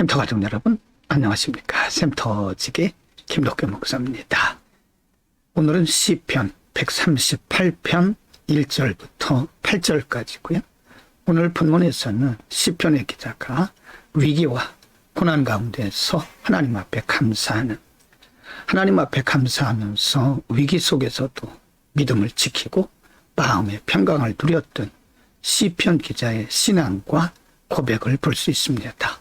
샘터 가족 여러분, 안녕하십니까. 샘터지기 김덕규 목사입니다. 오늘은 시편 138편 1절부터 8절까지고요. 오늘 본문에서는 시편의 기자가 위기와 고난 가운데서 하나님 앞에 감사하는 하나님 앞에 감사하면서 위기 속에서도 믿음을 지키고 마음의 평강을 누렸던 시편 기자의 신앙과 고백을 볼 수 있습니다.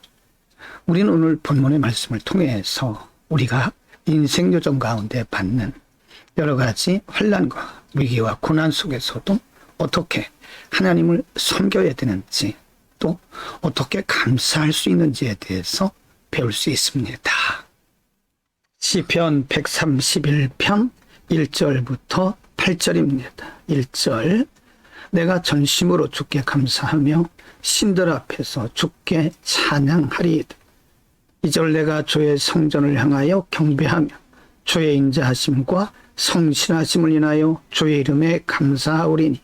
우리는 오늘 본문의 말씀을 통해서 우리가 인생 요정 가운데 받는 여러 가지 환란과 위기와 고난 속에서도 어떻게 하나님을 섬겨야 되는지 또 어떻게 감사할 수 있는지에 대해서 배울 수 있습니다. 시편 131편 1절부터 8절입니다. 1절 내가 전심으로 주께 감사하며 신들 앞에서 주께 찬양하리이다. 이절 내가 주의 성전을 향하여 경배하며 주의 인자하심과 성실하심을 인하여 주의 이름에 감사하오리니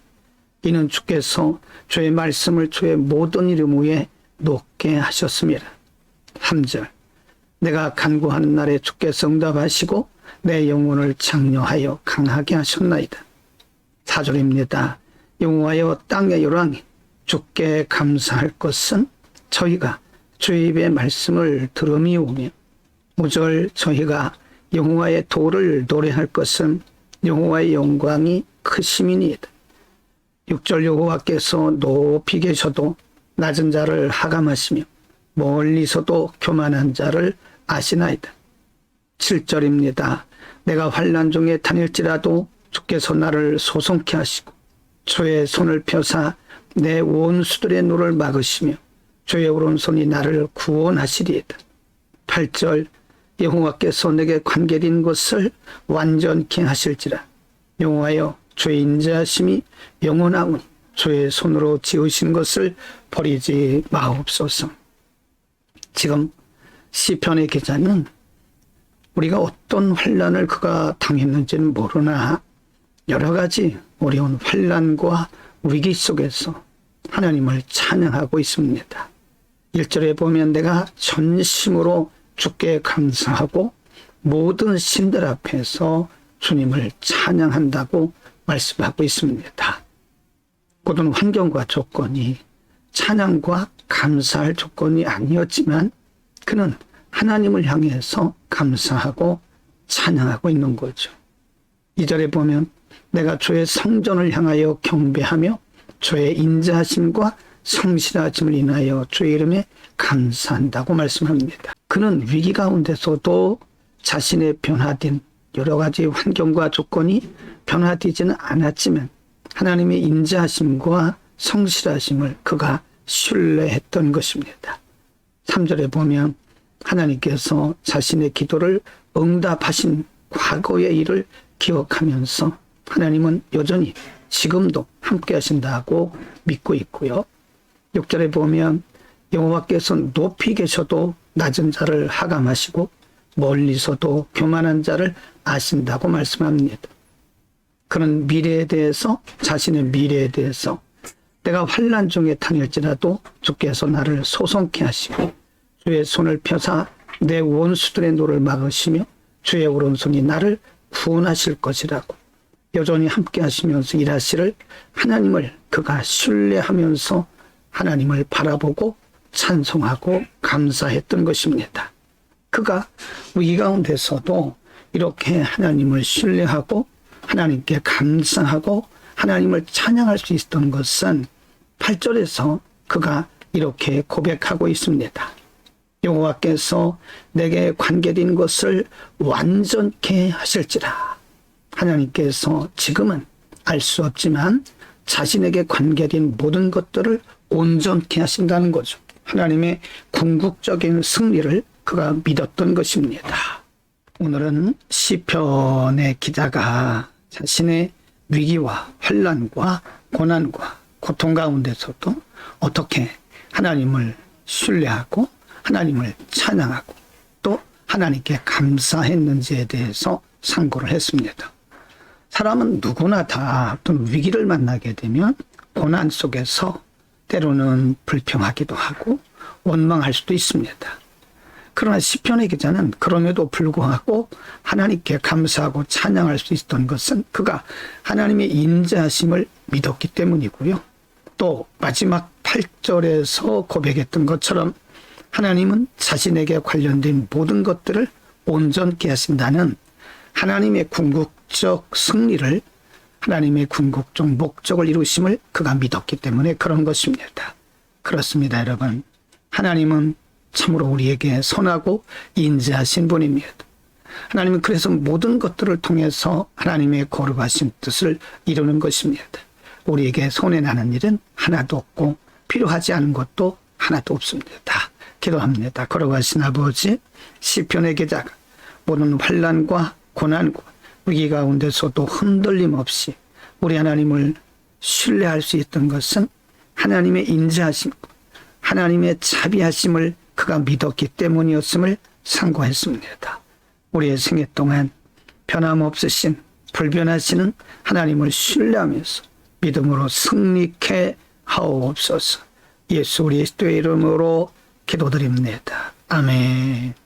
이는 주께서 주의 말씀을 주의 모든 이름 위에 높게 하셨습니다. 3절 내가 간구하는 날에 주께서 응답하시고 내 영혼을 장려하여 강하게 하셨나이다. 4절입니다. 영화여 땅의 요랑이 주께 감사할 것은 저희가 주의 입의 말씀을 들음이 오며 무절 저희가 여호와의 도를 노래할 것은 여호와의 영광이 크심이니이다. 6절 여호와께서 높이 계셔도 낮은 자를 하감하시며 멀리서도 교만한 자를 아시나이다. 7절입니다. 내가 환란 중에 다닐지라도 주께서 나를 소송케 하시고 주의 손을 펴사 내 원수들의 노를 막으시며 주의 오른손이 나를 구원하시리이다. 8절 여호와께서 내게 관계된 것을 완전케 하실지라 여호와여 주의 인자하심이 영원하오니 주의 손으로 지으신 것을 버리지 마옵소서. 지금 시편의 기자는 우리가 어떤 환란을 그가 당했는지는 모르나 여러 가지 어려운 환란과 위기 속에서 하나님을 찬양하고 있습니다. 1절에 보면 내가 전심으로 주께 감사하고 모든 신들 앞에서 주님을 찬양한다고 말씀하고 있습니다. 모든 환경과 조건이 찬양과 감사할 조건이 아니었지만 그는 하나님을 향해서 감사하고 찬양하고 있는 거죠. 2절에 보면 내가 주의 성전을 향하여 경배하며 주의 인자하심과 성실하심을 인하여 주의 이름에 감사한다고 말씀합니다. 그는 위기 가운데서도 자신의 변화된 여러 가지 환경과 조건이 변화되지는 않았지만 하나님의 인자하심과 성실하심을 그가 신뢰했던 것입니다. 3절에 보면 하나님께서 자신의 기도를 응답하신 과거의 일을 기억하면서 하나님은 여전히 지금도 함께 하신다고 믿고 있고요. 6절에 보면 여호와께서 높이 계셔도 낮은 자를 하감하시고 멀리서도 교만한 자를 아신다고 말씀합니다. 그는 미래에 대해서 자신의 미래에 대해서 내가 환란 중에 다닐지라도 주께서 나를 소송케 하시고 주의 손을 펴사 내 원수들의 노를 막으시며 주의 오른손이 나를 구원하실 것이라고 여전히 함께 하시면서 일하시를 하나님을 그가 신뢰하면서 하나님을 바라보고 찬송하고 감사했던 것입니다. 그가 위기 가운데서도 이렇게 하나님을 신뢰하고 하나님께 감사하고 하나님을 찬양할 수 있었던 것은 8절에서 그가 이렇게 고백하고 있습니다. 여호와께서 내게 관계된 것을 완전케 하실지라. 하나님께서 지금은 알 수 없지만 자신에게 관계된 모든 것들을 온전케 하신다는 거죠. 하나님의 궁극적인 승리를 그가 믿었던 것입니다. 오늘은 시편의 기자가 자신의 위기와 환란과 고난과 고통 가운데서도 어떻게 하나님을 신뢰하고 하나님을 찬양하고 또 하나님께 감사했는지에 대해서 상고를 했습니다. 사람은 누구나 다 어떤 위기를 만나게 되면 고난 속에서 때로는 불평하기도 하고 원망할 수도 있습니다. 그러나 시편의 기자는 그럼에도 불구하고 하나님께 감사하고 찬양할 수 있었던 것은 그가 하나님의 인자하심을 믿었기 때문이고요. 또 마지막 8절에서 고백했던 것처럼 하나님은 자신에게 관련된 모든 것들을 온전케 하신다는 하나님의 궁극적 승리를 하나님의 궁극적 목적을 이루심을 그가 믿었기 때문에 그런 것입니다. 그렇습니다, 여러분. 하나님은 참으로 우리에게 선하고 인자하신 분입니다. 하나님은 그래서 모든 것들을 통해서 하나님의 거룩하신 뜻을 이루는 것입니다. 우리에게 손해나는 일은 하나도 없고 필요하지 않은 것도 하나도 없습니다. 기도합니다. 거룩하신 아버지 시편의 기자가 모든 환란과 고난과 위기 가운데서도 흔들림 없이 우리 하나님을 신뢰할 수 있던 것은 하나님의 인자하심, 하나님의 자비하심을 그가 믿었기 때문이었음을 상고했습니다. 우리의 생애 동안 변함없으신 불변하시는 하나님을 신뢰하면서 믿음으로 승리케 하옵소서. 예수 그리스도의 이름으로 기도드립니다. 아멘.